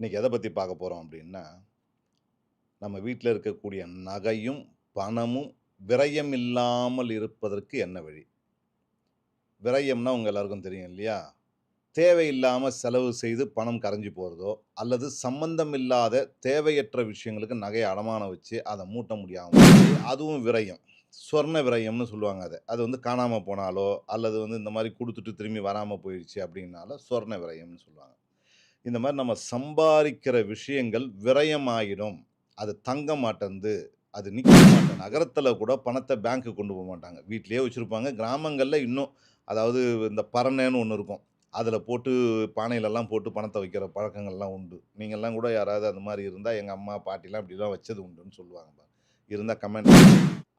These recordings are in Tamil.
இன்றைக்கி எதை பற்றி பார்க்க போகிறோம் அப்படின்னா நம்ம வீட்டில் இருக்கக்கூடிய நகையும் பணமும் விரயம் இல்லாமல் இருப்பதற்கு என்ன வழி? விரயம்னா உங்கள் எல்லாருக்கும் தெரியும் இல்லையா? தேவையில்லாமல் செலவு செய்து பணம் கரைஞ்சி போகிறதோ அல்லது சம்பந்தம் இல்லாத தேவையற்ற விஷயங்களுக்கு நகையை அடமானம் வச்சு அதை மூட்ட முடியாமல் அதுவும் விரயம். சொர்ண விரயம்னு சொல்லுவாங்க அதை. அது வந்து காணாமல் போனாலோ அல்லது வந்து இந்த மாதிரி கொடுத்துட்டு திரும்பி வராமல் போயிடுச்சு அப்படின்னால சொர்ண விரயம்னு சொல்லுவாங்க. இந்த மாதிரி நம்ம சம்பாதிக்கிற விஷயங்கள் விரயமாயிடும். அது தங்க மாட்டேந்து அது நிற்க மாட்டேன். நகரத்தில் கூட பணத்தை பேங்க்கு கொண்டு போக மாட்டாங்க. வீட்டிலேயே வச்சுருப்பாங்க. கிராமங்களில் இன்னும் அதாவது இந்த பரணேன்னு ஒன்று இருக்கும். அதில் போட்டு பானையிலெல்லாம் போட்டு பணத்தை வைக்கிற பழக்கங்கள்லாம் உண்டு. நீங்கள்லாம் கூட யாராவது அந்த மாதிரி இருந்தால் எங்கள் அம்மா பாட்டிலாம் இப்படிலாம் வச்சது உண்டுன்னு சொல்லுவாங்க இருந்தால் கமெண்ட்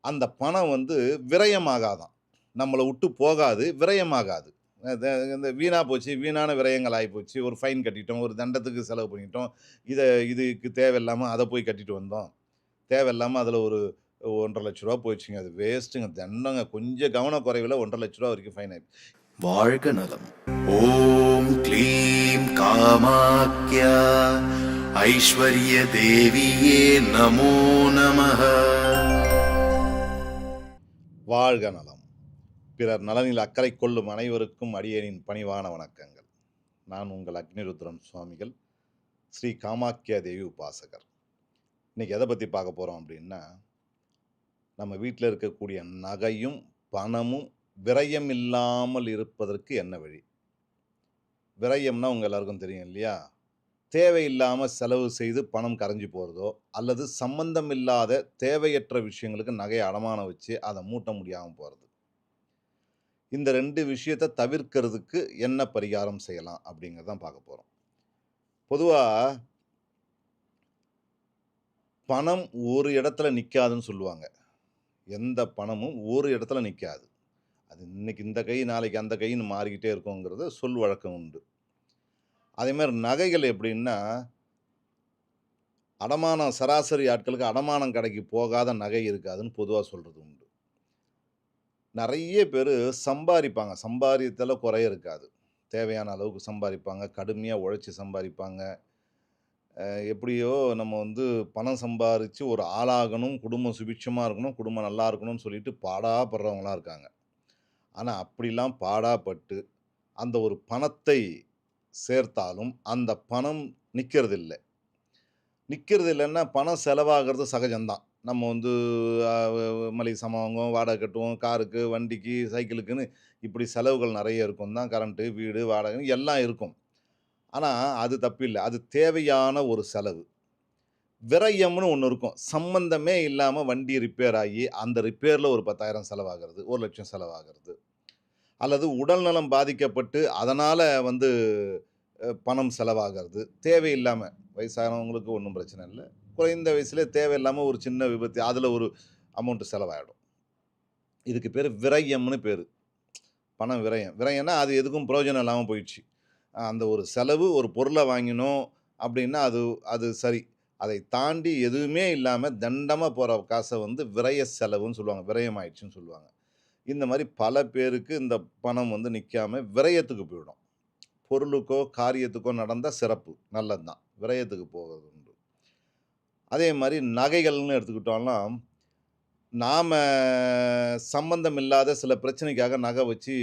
அந்த பணம் வந்து விரயமாகாதான். நம்மளை விட்டு போகாது விரயமாகாது. இந்த வீணாக போச்சு வீணான விரயங்கள் ஆகிப்போச்சு ஒரு ஃபைன் கட்டிட்டோம் ஒரு தண்டத்துக்கு செலவு பண்ணிட்டோம் இதை இதுக்கு தேவையில்லாமல் அதை போய் கட்டிட்டு வந்தோம். தேவையில்லாமல் அதில் ஒரு ஒன்றரை லட்ச ரூபா போயிடுச்சுங்க. அது வேஸ்ட்டுங்க தண்டங்க கொஞ்சம் கவனக்குறைவில் ஒன்றரை லட்ச ரூபா வரைக்கும் ஃபைன் ஆகி வாழ்க நலம். ஓம் க்ளீம் காமாக்யா ஐஸ்வர்ய தேவியே நமோ நமः வாழ்க நலம். பிறர் நலனில் அக்கறை கொள்ளும் அனைவருக்கும் அடியேனின் பணிவான வணக்கங்கள். நான் உங்கள் அக்னிருத்ரன் சுவாமிகள் ஸ்ரீ காமாக்கியா தேவி உபாசகர். இன்றைக்கி எதை பற்றி பார்க்க போகிறோம் அப்படின்னா நம்ம வீட்டில் இருக்கக்கூடிய நகையும் பணமும் விரயம் இல்லாமல் இருப்பதற்கு என்ன வழி? விரயம்னா உங்கள் எல்லாருக்கும் தெரியும் இல்லையா? தேவையில்லாமல் செலவு செய்து பணம் கரைஞ்சி போகிறதோ அல்லது சம்பந்தம் இல்லாத தேவையற்ற விஷயங்களுக்கு நகையை அடமானம் வச்சு அதை மூட்ட முடியாமல் போகிறது இந்த ரெண்டு விஷயத்தை தவிர்க்கிறதுக்கு என்ன பரிகாரம் செய்யலாம் அப்படிங்கிறதான் பார்க்க போகிறோம் பொதுவாக பணம் ஒரு இடத்துல நிற்காதுன்னு சொல்லுவாங்க. எந்த பணமும் ஒரு இடத்துல நிற்காது அது இன்னைக்கு இந்த கை நாளைக்கு அந்த கைன்னு மாறிக்கிட்டே இருக்குங்கிறது சொல் வழக்கம் உண்டு. அதே மாதிரி நகைகள் எப்படின்னா அடமானம் சராசரி ஆட்களுக்கு அடமானம் கடைக்கு போகாத நகை இருக்காதுன்னு பொதுவாக சொல்கிறது உண்டு. நிறைய பேர் சம்பாதிப்பாங்க சம்பாதியத்தில் குறைய இருக்காது. தேவையான அளவுக்கு சம்பாதிப்பாங்க கடுமையாக உழைச்சி சம்பாதிப்பாங்க எப்படியோ நம்ம வந்து பணம் சம்பாரித்து ஒரு ஆளாகணும் குடும்பம் சுபிட்சமாக இருக்கணும் குடும்பம் நல்லா இருக்கணும்னு சொல்லிட்டு பாடாப்படுறவங்களாம் இருக்காங்க. ஆனால் அப்படிலாம் பாடாப்பட்டு அந்த ஒரு பணத்தை சேர்த்தாலும் அந்த பணம் நிற்கிறது இல்லை நிற்கிறது இல்லைன்னா பணம் செலவாகிறது சகஜம்தான். நம்ம வந்து மளிகை சாமான் வாங்குவோம் வாடகை கட்டுவோம் காருக்கு வண்டிக்கு சைக்கிளுக்குன்னு இப்படி செலவுகள் நிறைய இருக்கும் தான். கரண்ட்டு வீடு வாடகை எல்லாம் இருக்கும். ஆனால் அது தப்பில்லை அது தேவையான ஒரு செலவு. விரயம்னு ஒன்று இருக்கும். சம்மந்தமே இல்லாமல் வண்டி ரிப்பேர் ஆகி அந்த ரிப்பேரில் ஒரு பத்தாயிரம் செலவாகிறது ஒரு லட்சம் செலவாகிறது. அல்லது உடல்நலம் பாதிக்கப்பட்டு அதனால் வந்து பணம் செலவாகிறது. தேவையில்லாமல் வயசானவங்களுக்கு ஒன்றும் பிரச்சனை இல்லை. குறைந்த வயசுல தேவையில்லாமல் ஒரு சின்ன விபத்து அதில் ஒரு அமௌண்ட்டு செலவாகிடும் இதுக்கு பேர் விரயம்னு பேர். பணம் விரயம். விரயம்னா அது எதுக்கும் பிரயோஜனம் இல்லாமல் போயிடுச்சு. அந்த ஒரு செலவு ஒரு பொருளை வாங்கினோம் அப்படின்னா அது அது சரி. அதை தாண்டி எதுவுமே இல்லாமல் தண்டமாக போகிற காசை வந்து விரய செலவுன்னு சொல்லுவாங்க. விரயம் ஆயிடுச்சுன்னு சொல்லுவாங்க. இந்த மாதிரி பல பேருக்கு இந்த பணம் வந்து நிற்காம விரயத்துக்கு போயிடும். பொருளுக்கோ காரியத்துக்கோ நடந்தால் சிறப்பு. நல்லது தான் விரயத்துக்கு போகிறது உண்டு. அதே மாதிரி நகைகள்னு எடுத்துக்கிட்டோம்னா நாம் சம்பந்தம் இல்லாத சில பிரச்சனைக்காக நகை வச்சு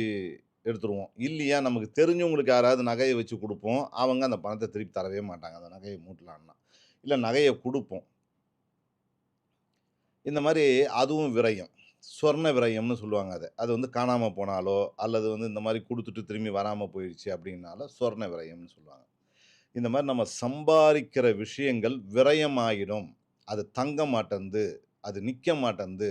எடுத்துருவோம். இல்லையா நமக்கு தெரிஞ்சவங்களுக்கு யாராவது நகையை வச்சு கொடுப்போம். அவங்க அந்த பணத்தை திருப்பி தரவே மாட்டாங்க. அந்த நகையை மூட்டலான்னா. இல்லை நகையை கொடுப்போம். இந்த மாதிரி அதுவும் விரயம். சொர்ண விரயம்னு சொல்லுவாங்க அதை. அது வந்து காணாமல் போனாலோ அல்லது வந்து இந்த மாதிரி கொடுத்துட்டு திரும்பி வராமல் போயிடுச்சு அப்படின்னால சொர்ண விரயம்னு சொல்லுவாங்க. இந்த மாதிரி நம்ம சம்பாதிக்கிற விஷயங்கள் விரயமாயிடும். அது தங்க மாட்டேந்து அது நிற்க மாட்டேந்து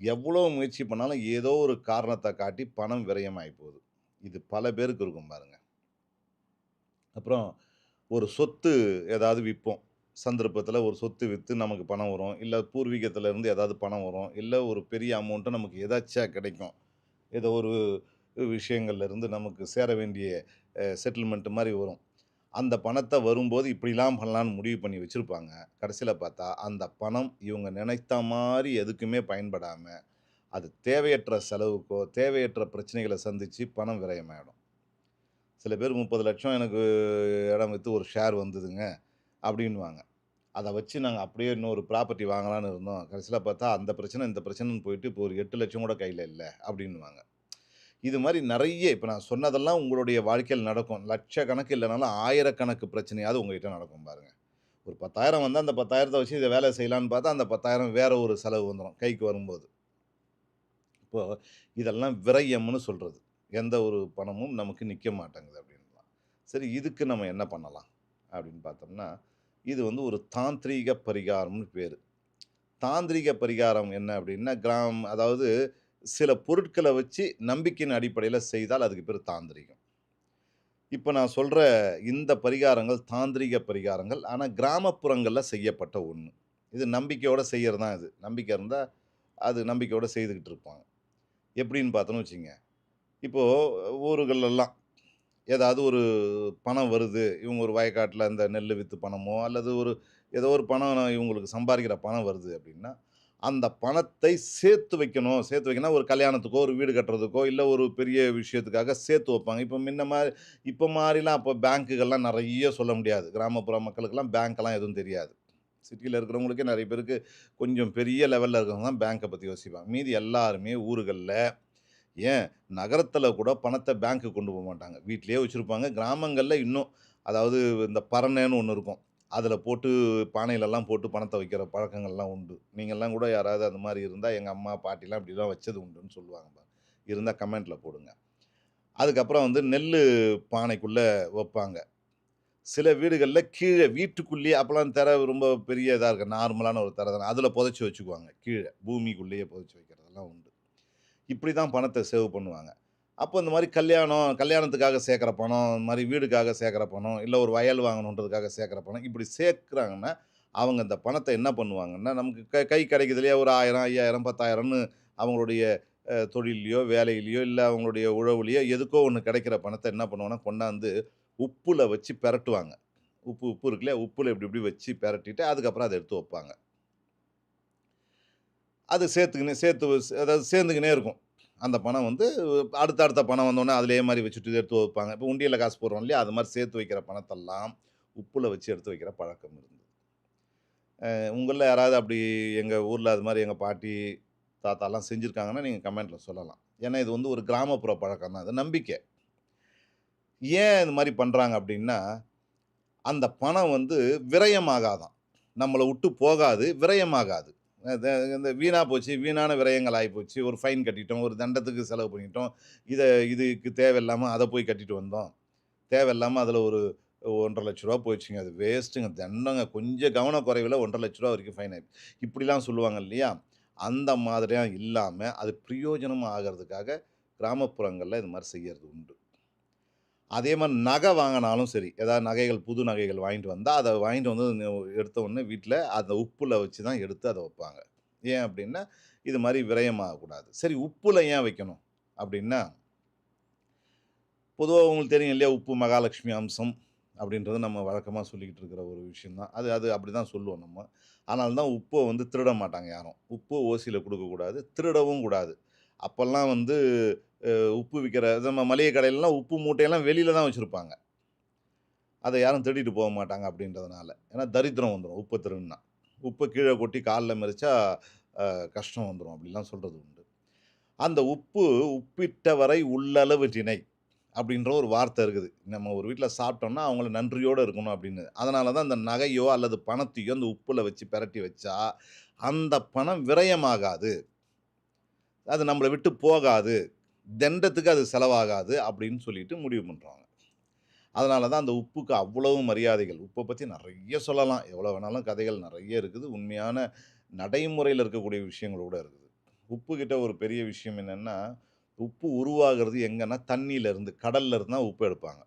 எவ்வளோ முயற்சி பண்ணாலும் ஏதோ ஒரு காரணத்தை காட்டி பணம் விரயமாகி போகுது. இது பல பேருக்கு இருக்கும் பாருங்கள் அப்புறம் ஒரு சொத்து ஏதாவது விற்போம். சந்தர்ப்பத்தில் ஒரு சொத்து விற்று நமக்கு பணம் வரும். இல்லை பூர்வீகத்தில் இருந்து ஏதாவது பணம் வரும். இல்லை ஒரு பெரிய அமௌண்ட்டு நமக்கு எதாச்சியாக கிடைக்கும். ஏதோ ஒரு விஷயங்கள்லேருந்து நமக்கு சேர வேண்டிய செட்டில்மெண்ட்டு மாதிரி வரும். அந்த பணத்தை வரும்போது இப்படிலாம் பண்ணலான்னு முடிவு பண்ணி வச்சுருப்பாங்க. கடைசியில் பார்த்தா அந்த பணம் இவங்க நினைத்த மாதிரி எதுக்குமே பயன்படாமல் அது தேவையற்ற செலவுக்கோ தேவையற்ற பிரச்சனைகளை சந்தித்து பணம் விரயமாயிடும். சில பேர் முப்பது லட்சம் எனக்கு இடம் விற்று ஒரு ஷேர் வந்ததுங்க அப்படின்னுவாங்க. அதை வச்சு நாங்கள் அப்படியே இன்னொரு ப்ராப்பர்ட்டி வாங்கலான்னு இருந்தோம். கடைசியில் பார்த்தா அந்த பிரச்சனை, இந்த பிரச்சனைன்னு போயிட்டு இப்போ ஒரு 8,00,000 கூட கையில் இல்லை அப்படின்னுவாங்க. இது மாதிரி நிறைய இப்போ நான் சொன்னதெல்லாம் உங்களுடைய வாழ்க்கையில் நடக்கும். லட்சக்கணக்கு இல்லைனாலும் ஆயிரக்கணக்கு பிரச்சனையாவது உங்ககிட்ட நடக்கும் பாருங்கள் ஒரு பத்தாயிரம் வந்தால் அந்த 10,000த்த வச்சு இதை வேலை செய்யலான்னு பார்த்தா, அந்த பத்தாயிரம் வேறு ஒரு செலவு வந்துடும் கைக்கு வரும்போது. இப்போது இதெல்லாம் விரயம்னு சொல்கிறது எந்த ஒரு பணமும் நமக்கு நிற்க மாட்டேங்குது அப்படின்லாம். சரி இதுக்கு நம்ம என்ன பண்ணலாம்? அப்படின்னு பார்த்தோம்னா, இது வந்து ஒரு தாந்திரீக பரிகாரம்னு பேர் தாந்திரிக பரிகாரம் என்ன அப்படின்னா, கிராம் அதாவது சில பொருட்களை வச்சு நம்பிக்கையின் அடிப்படையில் செய்தால் அதுக்கு பேர் தாந்திரிகம் இப்போ நான் சொல்கிற இந்த பரிகாரங்கள் தாந்திரிக பரிகாரங்கள். ஆனால் கிராமப்புறங்களில் செய்யப்பட்ட ஒன்று இது நம்பிக்கையோடு செய்கிறது தான் இது. நம்பிக்கை இருந்தால் அது நம்பிக்கையோடு செய்துக்கிட்டு இருப்பாங்க. எப்படின்னு பார்த்தோன்னு வச்சுங்க இப்போது ஊர்களெல்லாம் ஏதாவது ஒரு பணம் வருது. இவங்க ஒரு வயக்காட்டில் இந்த நெல் விற்று பணமோ, அல்லது ஒரு ஏதோ ஒரு பணம் இவங்களுக்கு சம்பாதிக்கிற பணம் வருது அப்படின்னா, அந்த பணத்தை சேர்த்து வைக்கணும். சேர்த்து வைக்கணும்னா ஒரு கல்யாணத்துக்கோ, ஒரு வீடு கட்டுறதுக்கோ, இல்லை ஒரு பெரிய விஷயத்துக்காக சேர்த்து வைப்பாங்க. இப்போ முன்ன மாதிரி இப்போ மாதிரிலாம் அப்போ பேங்க்குகள்லாம் நிறைய சொல்ல முடியாது. கிராமப்புற மக்களுக்கெல்லாம் பேங்க்கெல்லாம் எதுவும் தெரியாது. சிட்டியில் இருக்கிறவங்களுக்கே நிறைய பேருக்கு கொஞ்சம் பெரிய லெவலில் இருக்கிறவங்க தான் பேங்க்கை பற்றி யோசிப்பாங்க. மீதி எல்லாருமே ஊர்களில் ஏன் நகரத்தில் கூட பணத்தை பேங்க்கு கொண்டு போக மாட்டாங்க வீட்டிலேயே வச்சுருப்பாங்க கிராமங்களில் இன்னும் அதாவது இந்த பரணைன்னு ஒன்று இருக்கும். அதில் போட்டு பானையிலலாம் போட்டு பணத்தை வைக்கிற பழக்கங்கள்லாம் உண்டு. நீங்கள்லாம் கூட யாராவது அந்த மாதிரி இருந்தால் எங்கள் அம்மா, பாட்டிலாம் இப்படிலாம் வச்சது உண்டுன்னு சொல்லுவாங்க இருந்தால் கமெண்ட்டில் போடுங்க. அதுக்கப்புறம் வந்து நெல் பானைக்குள்ளே வைப்பாங்க. சில வீடுகளில் கீழே வீட்டுக்குள்ளேயே அப்போலாம் திற ரொம்ப பெரிய இதாக இருக்குது நார்மலான ஒரு தர தானே. அதில் புதைச்சி வச்சுக்குவாங்க. கீழே பூமிக்குள்ளேயே புதைச்சி வைக்கிறதெல்லாம் உண்டு. இப்படி தான் பணத்தை சேவ் பண்ணுவாங்க. அப்போ இந்த மாதிரி கல்யாணம், கல்யாணத்துக்காக சேர்க்குற பணம், இந்த மாதிரி வீடுக்காக சேர்க்குற பணம், இல்லை ஒரு வயல் வாங்கணுன்றதுக்காக சேர்க்குற பணம், இப்படி சேர்க்குறாங்கன்னா அவங்க இந்த பணத்தை என்ன பண்ணுவாங்கன்னா, நமக்கு கை கை கிடைக்குது இல்லையா? ஒரு 1000, 5000, 10,000ன்னு அவங்களுடைய தொழிலையோ வேலையிலையோ இல்லை அவங்களுடைய உழவுலையோ எதுக்கோ ஒன்று கிடைக்கிற பணத்தை என்ன பண்ணுவாங்கன்னா, கொண்டாந்து உப்பில் வச்சு பெரட்டுவாங்க. உப்பு உப்பு இருக்குல்லையா உப்பில் இப்படி இப்படி வச்சு பெரட்டிட்டு, அதுக்கப்புறம் அதை எடுத்து வைப்பாங்க. அது சேர்த்துக்கினே சேர்த்து அதாவது சேர்ந்துக்கினே இருக்கும். அந்த பணம் வந்து அடுத்த அடுத்த பணம் வந்தோடனே அதிலே மாதிரி வச்சுட்டு எடுத்து வைப்பாங்க. இப்போ உண்டியில் காசு போடுறோம் இல்லையா? அது மாதிரி சேர்த்து வைக்கிற பணத்தெல்லாம் உப்பில் வச்சு எடுத்து வைக்கிற பழக்கம் இருந்தது. உங்களில் யாராவது அப்படி எங்கள் ஊரில் அது மாதிரி எங்கள் பாட்டி, தாத்தாலாம் செஞ்சுருக்காங்கன்னா நீங்கள் கமெண்ட்டில் சொல்லலாம். ஏன்னா இது வந்து ஒரு கிராமப்புற பழக்கம் தான். இது நம்பிக்கை. ஏன் இது மாதிரி பண்ணுறாங்க அப்படின்னா, அந்த பணம் வந்து விரயமாகாதான் நம்மளை விட்டு போகாது, விரயமாகாது. இந்த வீணாக போச்சு, வீணான விரயங்கள் ஆகிப்போச்சு ஒரு ஃபைன் கட்டிட்டோம், ஒரு தண்டத்துக்கு செலவு பண்ணிட்டோம். இதை இதுக்கு தேவையில்லாமல் அதை போய் கட்டிட்டு வந்தோம். தேவையில்லாமல் அதில் ஒரு ஒன்றரை லட்ச ரூபா போயிடுச்சுங்க அது வேஸ்ட்டுங்க. தண்டங்க கொஞ்சம் கவனக்குறைவில் ஒன்றரை லட்ச ரூபா வரைக்கும் ஃபைன் ஆகி இப்படிலாம் சொல்லுவாங்க இல்லையா? அந்த மாதிரியாக இல்லாமல் அது பிரயோஜனமாக ஆகிறதுக்காக கிராமப்புறங்களில் இது மாதிரி செய்யறது உண்டு. அதே மாதிரி நகை வாங்கினாலும் சரி, ஏதாவது நகைகள் புது நகைகள் வாங்கிட்டு வந்தால் அதை வாங்கிட்டு வந்து ந எடுத்த உடனே வீட்ல அந்த உப்பில் வச்சு தான் எடுத்து அதை வைப்பாங்க. ஏன் அப்படின்னா, இது மாதிரி விரயமாகக்கூடாது. சரி உப்பில் ஏன் வைக்கணும்? அப்படின்னா பொதுவாக உங்களுக்கு தெரியும் இல்லையா? உப்பு மகாலட்சுமி அம்சம் அப்படின்றது நம்ம வழக்கமாக சொல்லிக்கிட்டு இருக்கிற ஒரு விஷயந்தான் அது அது அது அப்படிதான் சொல்லுவோம் நம்ம. ஆனால் தான் உப்பை வந்து திருட மாட்டாங்க யாரும். உப்பு ஓசியில் கொடுக்கக்கூடாது திருடவும் கூடாது. அப்போல்லாம் வந்து உப்பு விற்கிற நம்ம மளிகை கடையிலலாம் உப்பு மூட்டையெல்லாம் வெளியில் தான் வச்சுருப்பாங்க அதை யாரும் திருடிட்டு போக மாட்டாங்க அப்படின்றதுனால. ஏன்னா தரித்திரம் வந்துடும் உப்பு திருன்னா உப்பை கீழே கொட்டி காலில் மிதிச்சா கஷ்டம் வந்துடும் அப்படிலாம் சொல்கிறது உண்டு. அந்த உப்பு உப்பிட்டவரை உள்ளளவு திணை அப்படின்ற ஒரு வார்த்தை இருக்குது. நம்ம ஒரு வீட்டில் சாப்பிட்டோம்னா, அவங்கள நன்றியோடு இருக்கணும் அப்படின்னு. அதனால தான் அந்த நகையோ அல்லது பணத்தையோ அந்த உப்பில் வச்சு பெரட்டி வச்சா, அந்த பணம் விரயமாகாது. அது நம்மளை விட்டு போகாது. தண்டத்துக்கு அது செலவாகாது அப்படின்னு சொல்லிட்டு முடிவு பண்ணுறாங்க அதனால தான் அந்த உப்புக்கு அவ்வளவு மரியாதைகள். உப்பை பற்றி நிறைய சொல்லலாம். எவ்வளோ வேணாலும் கதைகள் நிறைய இருக்குது. உண்மையான நடைமுறையில் இருக்கக்கூடிய விஷயங்கள் கூட இருக்குது. உப்பு கிட்ட ஒரு பெரிய விஷயம் என்னென்னா உப்பு உருவாகிறது எங்கன்னா தண்ணியிலேருந்து இருந்து, தான் உப்பு எடுப்பாங்க.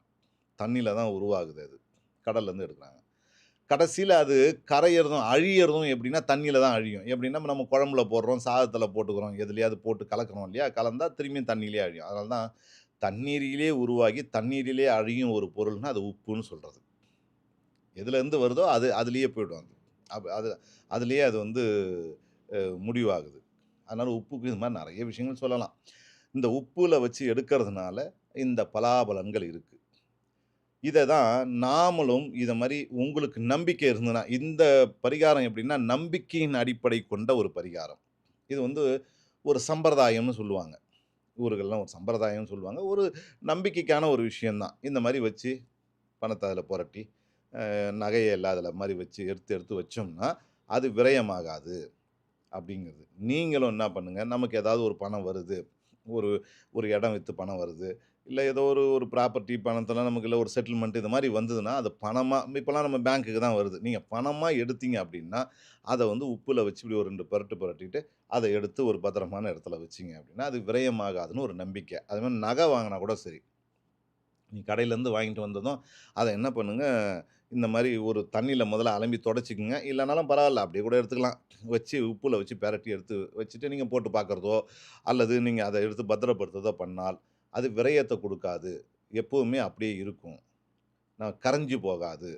தண்ணியில் தான் உருவாகுது அது. கடல்ல இருந்து கடைசியில் அது கரையிறதும் அழியிறதும் எப்படின்னா தண்ணியில் தான் அழியும். எப்படின்னா நம்ம குழம்புல போடுறோம், சாதத்தில் போட்டுக்கிறோம், எதுலேயாவது போட்டு கலக்கிறோம் இல்லையா? கலந்தால் திரும்பியும் தண்ணியிலே அழியும். அதனால தான் தண்ணீரிலே உருவாகி, தண்ணீரிலே அழியும் ஒரு பொருள்னால் அது உப்புன்னு சொல்கிறது எதுலேருந்து வருதோ அது அதிலேயே போய்டும் அது. அப் அது அதிலேயே அது வந்து முடிவாகுது. அதனால் உப்புக்கு இது மாதிரி நிறைய விஷயங்கள் சொல்லலாம். இந்த உப்புல வச்சு எடுக்கிறதுனால இந்த பலாபலன்கள் இருக்குது இதை தான் நாமளும் இதை மாதிரி உங்களுக்கு நம்பிக்கை இருந்ததுன்னா இந்த பரிகாரம் எப்படின்னா நம்பிக்கையின் அடிப்படை கொண்ட ஒரு பரிகாரம். இது வந்து ஒரு சம்பிரதாயம்னு சொல்லுவாங்க. ஊர்கள்லாம் ஒரு சம்பிரதாயம்னு சொல்லுவாங்க. ஒரு நம்பிக்கைக்கான ஒரு விஷயந்தான் இந்த மாதிரி வச்சு பணத்தை அதில் புரட்டி நகையை எல்லாம் அதில் மாதிரி வச்சு எடுத்து எடுத்து வச்சோம்னா அது விரயமாகாது அப்படிங்கிறது நீங்களும் என்ன பண்ணுங்கள் நமக்கு ஏதாவது ஒரு பணம் வருது ஒரு ஒரு இடம் விற்று பணம் வருது இல்லை ஏதோ ஒரு ஒரு ப்ராப்பர்ட்டி பணத்தெல்லாம் நமக்கு இல்லை ஒரு செட்டில்மெண்ட் இது மாதிரி வந்ததுன்னா அது பணமாக இப்போலாம் நம்ம பேங்க்குக்கு தான் வருது. நீங்கள் பணமாக எடுத்தீங்க அப்படின்னா அதை வந்து உப்பில் வச்சு இப்படி ஒரு ரெண்டு புரட்டு புரட்டிட்டு அதை எடுத்து ஒரு பத்திரமான இடத்துல வச்சிங்க அப்படின்னா அது விரயமாகாதுன்னு ஒரு நம்பிக்கை. அது மாதிரி நகை வாங்கினா கூட சரி. நீ கடையிலேருந்து வாங்கிட்டு வந்ததும் அதை என்ன பண்ணுங்கள் இந்த மாதிரி ஒரு தண்ணியில் முதல்ல அலம்பி தொடச்சிக்குங்க. இல்லைனாலும் பரவாயில்ல அப்படியே கூட எடுத்துக்கலாம். வச்சு உப்பில் வச்சு பெரட்டி எடுத்து வச்சுட்டு நீங்கள் போட்டு பார்க்குறதோ அல்லது நீங்கள் அதை எடுத்து பத்திரப்படுத்துறதோ பண்ணால் அது விரயத்தை கொடுக்காது. எப்போவுமே அப்படியே இருக்கும். நான் கரைஞ்சி போகாது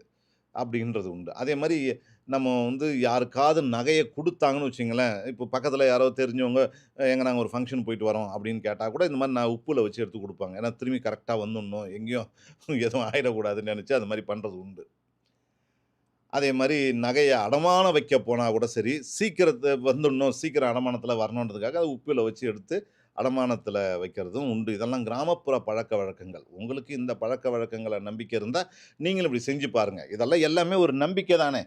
அப்படின்றது உண்டு. அதே மாதிரி நம்ம வந்து யாருக்காவது நகையை கொடுத்தாங்கன்னு வச்சிங்களேன் இப்போ பக்கத்தில் யாரோ தெரிஞ்சவங்க எங்கே நாங்கள் ஒரு ஃபங்க்ஷன் போயிட்டு வரோம் அப்படின்னு கேட்டால் கூட இந்த மாதிரி நான் உப்பில் வச்சு எடுத்து கொடுப்பாங்க. ஏன்னா திரும்பி கரெக்டாக வந்துடணும். எங்கேயும் எதுவும் ஆயிடக்கூடாதுன்னு நினச்சி அது மாதிரி பண்ணுறது உண்டு. அதே மாதிரி நகையை அடமானம் வைக்க போனால் கூட சரி சீக்கிரத்தை வந்துடணும் சீக்கிரம் அடமானத்தில் வரணுன்றதுக்காக அது உப்பில் வச்சு எடுத்து அடமானத்தில் வைக்கிறதும் உண்டு. இதெல்லாம் கிராமப்புற பழக்க வழக்கங்கள். உங்களுக்கு இந்த பழக்க வழக்கங்களை நம்பிக்கை இருந்தால் நீங்களும் இப்படி செஞ்சு பாருங்கள் இதெல்லாம் எல்லாமே ஒரு நம்பிக்கை தானே.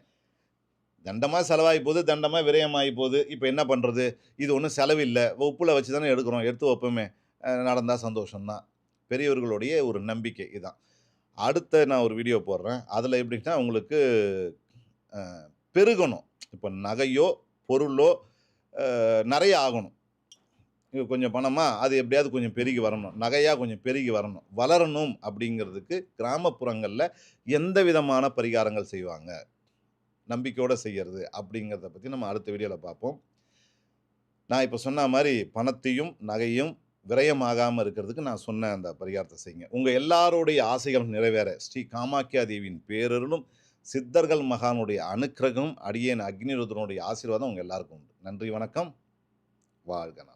தண்டமாக செலவாகி போகுது தண்டமாக விரயமாகி போகுது இப்போ என்ன பண்ணுறது இது ஒன்றும் செலவில்லை. உப்பில் வச்சு தானே எடுக்கிறோம். எடுத்து வைப்போமே. நடந்தால் சந்தோஷம்தான். பெரியவர்களுடைய ஒரு நம்பிக்கை இதுதான் அடுத்த நான் ஒரு வீடியோ போடுறேன். அதில் எப்படின்னா உங்களுக்கு பெருகணும். இப்போ நகையோ பொருளோ நிறைய ஆகணும். கொஞ்சம் பணமாக அது எப்படியாவது கொஞ்சம் பெருகி வரணும். நகையாக கொஞ்சம் பெருகி வரணும். வளரணும் அப்படிங்கிறதுக்கு கிராமப்புறங்களில் எந்த விதமான பரிகாரங்கள் செய்வாங்க? நம்பிக்கையோடு செய்கிறது அப்படிங்கிறத பற்றி நம்ம அடுத்த வீடியோவில் பார்ப்போம். நான் இப்போ சொன்ன மாதிரி பணத்தையும் நகையும் விரயமாகாமல் இருக்கிறதுக்கு நான் சொன்ன அந்த பரிகாரத்தை செய்யுங்க. உங்கள் எல்லாருடைய ஆசைகளும் நிறைவேற ஸ்ரீ காமாக்கியா தேவியின் பேரருளும் சித்தர்கள் மகானுடைய அனுக்கிரகம் அடியேன் அக்னிருதனுடைய ஆசீர்வாதம் உங்கள் எல்லாருக்கும் உண்டு. நன்றி வணக்கம். வாழ்கனா